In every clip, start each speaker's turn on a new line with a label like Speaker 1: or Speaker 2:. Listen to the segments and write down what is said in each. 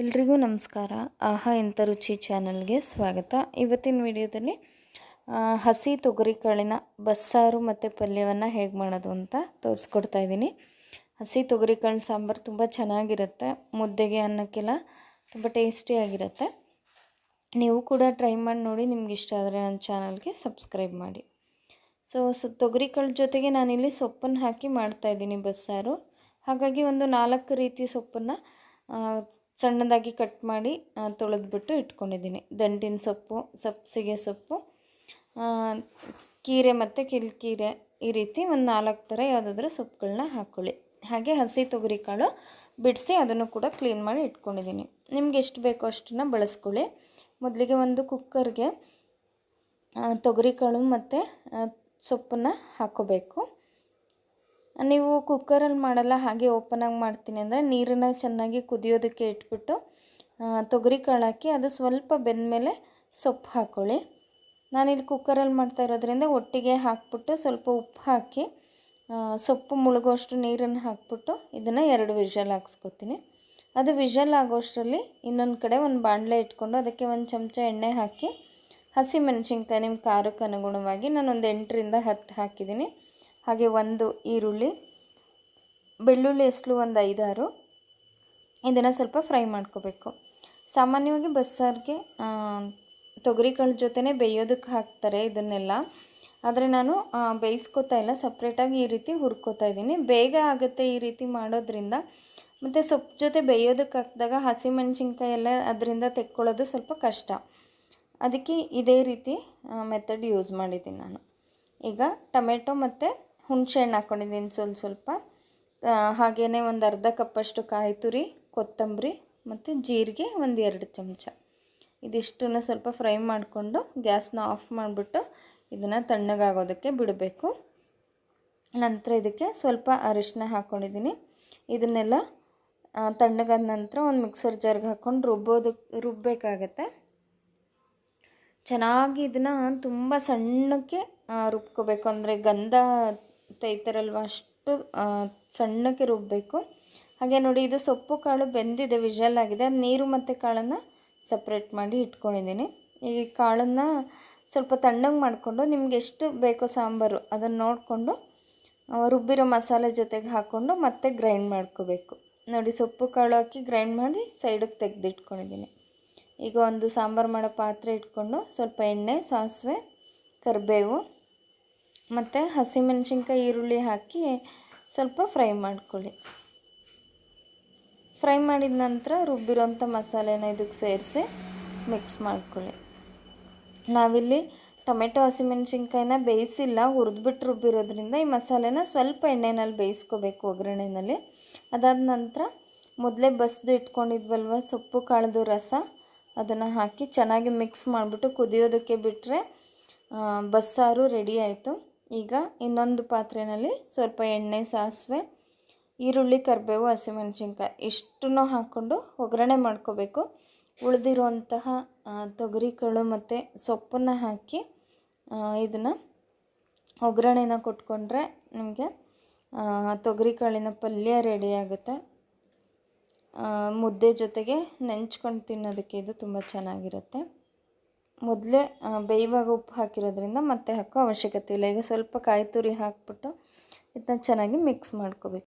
Speaker 1: ಎಲ್ರಿಗೂ ನಮಸ್ಕಾರ. ಆಹಾ ಎಂಥ ರುಚಿ ಚಾನಲ್ಗೆ ಸ್ವಾಗತ. ಇವತ್ತಿನ ವಿಡಿಯೋದಲ್ಲಿ ಹಸಿ ತೊಗರಿ ಕಾಳಿನ ಬಸ್ಸಾರು ಮತ್ತು ಪಲ್ಯವನ್ನು ಹೇಗೆ ಮಾಡೋದು ಅಂತ ತೋರಿಸ್ಕೊಡ್ತಾ ಇದ್ದೀನಿ. ಹಸಿ ತೊಗರಿ ಕಾಳು ಸಾಂಬಾರು ತುಂಬ ಚೆನ್ನಾಗಿರುತ್ತೆ. ಮುದ್ದೆಗೆ ಅನ್ನಕ್ಕೆಲ್ಲ ತುಂಬ ಟೇಸ್ಟಿಯಾಗಿರುತ್ತೆ ನೀವು ಕೂಡ ಟ್ರೈ ಮಾಡಿ ನೋಡಿ, ನಿಮ್ಗೆ ಇಷ್ಟ ಆದರೆ ನನ್ನ ಚಾನಲ್ಗೆ ಸಬ್ಸ್ಕ್ರೈಬ್ ಮಾಡಿ. ಸೊ ತೊಗರಿ ಕಾಳು ಜೊತೆಗೆ ನಾನಿಲ್ಲಿ ಸೊಪ್ಪನ್ನು ಹಾಕಿ ಮಾಡ್ತಾಯಿದ್ದೀನಿ ಬಸ್ಸಾರು. ಹಾಗಾಗಿ ಒಂದು ನಾಲ್ಕು ರೀತಿ ಸೊಪ್ಪನ್ನು ಸಣ್ಣದಾಗಿ ಕಟ್ ಮಾಡಿ ತೊಳೆದ್ಬಿಟ್ಟು ಇಟ್ಕೊಂಡಿದ್ದೀನಿ. ದಂಟಿನ ಸೊಪ್ಪು ಸಬ್ಸಿಗೆ ಸೊಪ್ಪು ಕೀರೆ ಮತ್ತು ಕಿಲ್ಕೀರೆ ಈ ರೀತಿ ಒಂದು ನಾಲ್ಕು ಥರ ಯಾವುದಾದ್ರೂ ಸೊಪ್ಪುಗಳನ್ನ ಹಾಕ್ಕೊಳ್ಳಿ ಹಾಗೆ ಹಸಿ ತೊಗರಿ ಕಾಳು ಬಿಡಿಸಿ ಅದನ್ನು ಕೂಡ ಕ್ಲೀನ್ ಮಾಡಿ ಇಟ್ಕೊಂಡಿದ್ದೀನಿ. ನಿಮ್ಗೆ ಎಷ್ಟು ಬೇಕೋ ಅಷ್ಟನ್ನು ಬಳಸ್ಕೊಳ್ಳಿ. ಮೊದಲಿಗೆ ಒಂದು ಕುಕ್ಕರ್ಗೆ ತೊಗರಿ ಕಾಳು ಮತ್ತು ಸೊಪ್ಪನ್ನು ಹಾಕ್ಕೋಬೇಕು ನೀವು ಕುಕ್ಕರಲ್ಲಿ ಮಾಡಲ್ಲ, ಹಾಗೆ ಓಪನಾಗಿ ಮಾಡ್ತೀನಿ ಅಂದರೆ ನೀರನ್ನು ಚೆನ್ನಾಗಿ ಕುದಿಯೋದಕ್ಕೆ ಇಟ್ಬಿಟ್ಟು ತೊಗರಿ ಕಾಳು ಹಾಕಿ ಅದು ಸ್ವಲ್ಪ ಬೆಂದಮೇಲೆ ಸೊಪ್ಪು ಹಾಕ್ಕೊಳ್ಳಿ ನಾನಿಲ್ಲಿ ಕುಕ್ಕರಲ್ಲಿ ಮಾಡ್ತಾ ಇರೋದ್ರಿಂದ ಒಟ್ಟಿಗೆ ಹಾಕ್ಬಿಟ್ಟು ಸ್ವಲ್ಪ ಉಪ್ಪು ಹಾಕಿ ಸೊಪ್ಪು ಮುಳುಗೋಷ್ಟು ನೀರನ್ನು ಹಾಕ್ಬಿಟ್ಟು ಇದನ್ನು ಎರಡು ವಿಷಲ್ ಹಾಕ್ಸ್ಕೊತೀನಿ. ಅದು ವಿಷಲ್ ಆಗೋಷ್ಟರಲ್ಲಿ ಇನ್ನೊಂದು ಕಡೆ ಒಂದು ಬಾಣಲೆ ಇಟ್ಕೊಂಡು ಅದಕ್ಕೆ ಒಂದು ಚಮಚ ಎಣ್ಣೆ ಹಾಕಿ ಹಸಿ ಮೆಣಸಿನ್ಕಾಯಿ ನಿಮ್ಮ ಖಾರಕ್ಕೆ ಅನುಗುಣವಾಗಿ ನಾನು ಒಂದು ಎಂಟರಿಂದ ಹತ್ತು ಹಾಕಿದ್ದೀನಿ. ಹಾಗೆ ಒಂದು ಈರುಳ್ಳಿ, ಬೆಳ್ಳುಳ್ಳಿ ಎಸ್ಲು ಒಂದು ಐದಾರು. ಇದನ್ನು ಸ್ವಲ್ಪ ಫ್ರೈ ಮಾಡ್ಕೋಬೇಕು. ಸಾಮಾನ್ಯವಾಗಿ ಬಸ್ಸಾರಿಗೆ ತೊಗರಿಕಾಳು ಜೊತೆನೇ ಬೇಯೋದಕ್ಕೆ ಹಾಕ್ತಾರೆ ಇದನ್ನೆಲ್ಲ. ಆದರೆ ನಾನು ಬೇಯಿಸ್ಕೋತಾ ಇಲ್ಲ. ಸಪ್ರೇಟಾಗಿ ಈ ರೀತಿ ಹುರ್ಕೋತಾ ಇದ್ದೀನಿ. ಬೇಗ ಆಗುತ್ತೆ ಈ ರೀತಿ ಮಾಡೋದ್ರಿಂದ. ಮತ್ತು ಸೊಪ್ಪು ಜೊತೆ ಬೇಯೋದಕ್ಕೆ ಹಾಕಿದಾಗ ಹಸಿಮೆಣ್ಸಿನ್ಕಾಯಿ ಎಲ್ಲ ಅದರಿಂದ ತೆಕ್ಕೊಳ್ಳೋದು ಸ್ವಲ್ಪ ಕಷ್ಟ. ಅದಕ್ಕೆ ಇದೇ ರೀತಿ ಮೆಥಡ್ ಯೂಸ್ ಮಾಡಿದ್ದೀನಿ ನಾನು. ಈಗ ಟೊಮೆಟೊ ಮತ್ತು ಹುಣಸೆಹಣ್ಣು ಹಾಕ್ಕೊಂಡಿದ್ದೀನಿ ಸ್ವಲ್ಪ ಸ್ವಲ್ಪ. ಹಾಗೆಯೇ ಒಂದು ಅರ್ಧ ಕಪ್ಪಷ್ಟು ಕಾಯಿ ತುರಿ, ಕೊತ್ತಂಬರಿ ಮತ್ತು ಜೀರಿಗೆ ಒಂದು ಎರಡು ಚಮಚ. ಇದಿಷ್ಟನ್ನು ಸ್ವಲ್ಪ ಫ್ರೈ ಮಾಡಿಕೊಂಡು ಗ್ಯಾಸ್ನ ಆಫ್ ಮಾಡಿಬಿಟ್ಟು ಇದನ್ನು ತಣ್ಣಗಾಗೋದಕ್ಕೆ ಬಿಡಬೇಕು. ನಂತರ ಇದಕ್ಕೆ ಸ್ವಲ್ಪ ಅರಿಶಿನ ಹಾಕ್ಕೊಂಡಿದ್ದೀನಿ ಇದನ್ನೆಲ್ಲ ತಣ್ಣಗಾದ ನಂತರ ಒಂದು ಮಿಕ್ಸರ್ ಜಾರ್ಗೆ ಹಾಕ್ಕೊಂಡು ರುಬ್ಬೋದಕ್ಕೆ ರುಬ್ಬಬೇಕಾಗತ್ತೆ ಚೆನ್ನಾಗಿ ಇದನ್ನು ತುಂಬ ಸಣ್ಣಕ್ಕೆ ರುಬ್ಕೋಬೇಕು. ಅಂದರೆ ಗಂಧ ತೈತಾರಲ್ವ ಅಷ್ಟು ಸಣ್ಣಕ್ಕೆ ರುಬ್ಬಬೇಕು ಹಾಗೆ ನೋಡಿ, ಇದು ಸೊಪ್ಪು ಕಾಳು ಬೆಂದಿದೆ ವಿಜಲ್ ಆಗಿದೆ. ನೀರು ಮತ್ತು ಕಾಳನ್ನು ಸಪ್ರೇಟ್ ಮಾಡಿ ಇಟ್ಕೊಂಡಿದ್ದೀನಿ. ಈ ಕಾಳನ್ನು ಸ್ವಲ್ಪ ತಣ್ಣಗೆ ಮಾಡಿಕೊಂಡು ನಿಮ್ಗೆ ಎಷ್ಟು ಬೇಕೋ ಸಾಂಬಾರು ಅದನ್ನು ನೋಡಿಕೊಂಡು ರುಬ್ಬಿರೋ ಮಸಾಲೆ ಜೊತೆಗೆ ಹಾಕ್ಕೊಂಡು ಮತ್ತೆ ಗ್ರೈಂಡ್ ಮಾಡ್ಕೋಬೇಕು. ನೋಡಿ, ಸೊಪ್ಪು ಕಾಳು ಹಾಕಿ ಗ್ರೈಂಡ್ ಮಾಡಿ ಸೈಡಿಗೆ ತೆಗೆದಿಟ್ಕೊಂಡಿದ್ದೀನಿ. ಈಗ ಒಂದು ಸಾಂಬಾರು ಮಾಡೋ ಪಾತ್ರೆ ಇಟ್ಕೊಂಡು ಸ್ವಲ್ಪ ಎಣ್ಣೆ, ಸಾಸಿವೆ, ಕರಿಬೇವು ಮತ್ತು ಹಸಿಮೆಣಸಿನ್ಕಾಯಿ ಈರುಳ್ಳಿ ಹಾಕಿ ಸ್ವಲ್ಪ ಫ್ರೈ ಮಾಡ್ಕೊಳ್ಳಿ. ಫ್ರೈ ಮಾಡಿದ ನಂತರ ರುಬ್ಬಿರೋಂಥ ಮಸಾಲೆನ ಇದಕ್ಕೆ ಸೇರಿಸಿ ಮಿಕ್ಸ್ ಮಾಡ್ಕೊಳ್ಳಿ. ನಾವಿಲ್ಲಿ ಟೊಮೆಟೊ, ಹಸಿಮೆಣಸಿನ್ಕಾಯಿನ ಬೇಯಿಸಿಲ್ಲ, ಹುರಿದ್ಬಿಟ್ಟು ರುಬ್ಬಿರೋದ್ರಿಂದ ಈ ಮಸಾಲೆನ ಸ್ವಲ್ಪ ಎಣ್ಣೆನಲ್ಲಿ ಬೇಯಿಸ್ಕೋಬೇಕು ಒಗ್ಗರಣೆಯಲ್ಲಿ ಅದಾದ ನಂತರ ಮೊದಲೇ ಬಸ್ದು ಇಟ್ಕೊಂಡಿದ್ವಲ್ವ, ಸೊಪ್ಪು, ಕಾಳ್ದು, ರಸ, ಅದನ್ನು ಹಾಕಿ ಚೆನ್ನಾಗಿ ಮಿಕ್ಸ್ ಮಾಡಿಬಿಟ್ಟು ಕುದಿಯೋದಕ್ಕೆ ಬಿಟ್ಟರೆ ಬಸ್ಸಾರು ರೆಡಿ ಆಯಿತು. ಈಗ ಇನ್ನೊಂದು ಪಾತ್ರೆಯಲ್ಲಿ ಸ್ವಲ್ಪ ಎಣ್ಣೆ, ಸಾಸಿವೆ, ಈರುಳ್ಳಿ, ಕರಿಬೇವು, ಹಸಿಮೆಣ್ಸಿನ್ಕಾಯಿ ಇಷ್ಟನ್ನು ಹಾಕ್ಕೊಂಡು ಒಗ್ಗರಣೆ ಮಾಡ್ಕೋಬೇಕು. ಉಳಿದಿರುವಂತಹ ತೊಗರಿಕಾಳು ಮತ್ತು ಸೊಪ್ಪನ್ನು ಹಾಕಿ ಇದನ್ನು ಒಗ್ಗರಣೆನ ಕೊಟ್ಕೊಂಡ್ರೆ ನಿಮಗೆ ತೊಗರಿಕಾಳಿನ ಪಲ್ಯ ರೆಡಿ ಆಗುತ್ತೆ. ಮುದ್ದೆ ಜೊತೆಗೆ ನೆಂಚ್ಕೊಂಡು ತಿನ್ನೋದಕ್ಕೆ ಇದು ತುಂಬ ಚೆನ್ನಾಗಿರುತ್ತೆ. ಮೊದಲೇ ಬೇಯುವಾಗ ಉಪ್ಪು ಹಾಕಿರೋದ್ರಿಂದ ಮತ್ತೆ ಹಾಕೋ ಅವಶ್ಯಕತೆ ಇಲ್ಲ. ಈಗ ಸ್ವಲ್ಪ ಕಾಯಿ ತುರಿ ಹಾಕ್ಬಿಟ್ಟು ಇದನ್ನ ಚೆನ್ನಾಗಿ ಮಿಕ್ಸ್ ಮಾಡ್ಕೋಬೇಕು.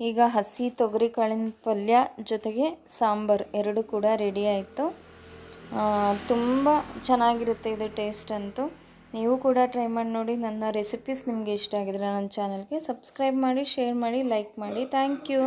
Speaker 1: ಈಗ ಹಸಿ ತೊಗರಿ ಕಾಳಿನ ಪಲ್ಯ ಜೊತೆಗೆ ಸಾಂಬಾರು ಎರಡು ಕೂಡ ರೆಡಿ ಆಯಿತು. ತುಂಬ ಚೆನ್ನಾಗಿರುತ್ತೆ ಇದು ಟೇಸ್ಟ್ ಅಂತೂ. ನೀವು ಕೂಡ ಟ್ರೈ ಮಾಡಿ ನೋಡಿ. ನನ್ನ ರೆಸಿಪೀಸ್ ನಿಮಗೆ ಇಷ್ಟ ಆಗಿದ್ರೆ ನನ್ನ ಚಾನಲ್ಗೆ ಸಬ್ಸ್ಕ್ರೈಬ್ ಮಾಡಿ ಶೇರ್ ಮಾಡಿ ಲೈಕ್ ಮಾಡಿ. Thank you